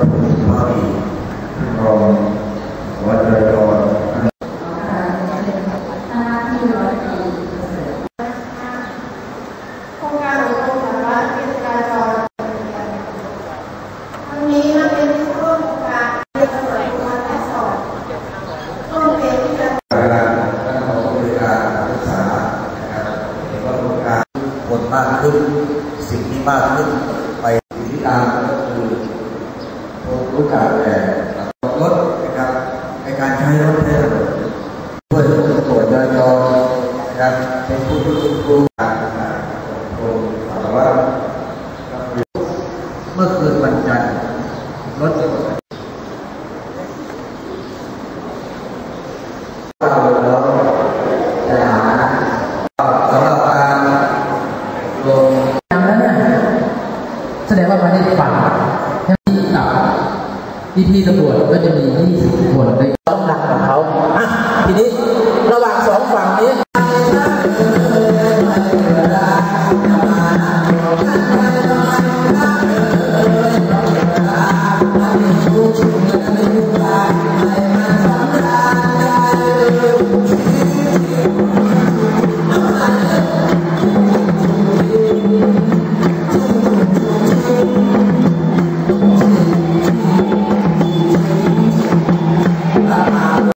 มิภาคีรองวัดจราจรโครงการอบรมสาระเรียนจราจรวันนี้นักเรียนที่ร่วมโครงการเรียนเปิดการและสอนร่วมเรียนที่จะการท่าต้องมีการศึกษาในการงานคนมากขึ้น สิ่งที่มากขึ้นไปที่ตาม ก็คือคนรู้จักแต่รถนะครับในการใช้รถใช้ถนนเพื่อตรวจจราจรนะครับเป็นผู้ที่ควบคุมการกรมสารวัตรเมื่อคืนวันจันทร์รถเราแล้วจะหาสำหรับการลงดังนั้นเนี่ยแสดงว่ามันได้ฝัน พี่พี่ตำรวจก็จะมี 20 คนในต้องหนักของเขาอะทีนี้ระหว่างสองฝั่งนี้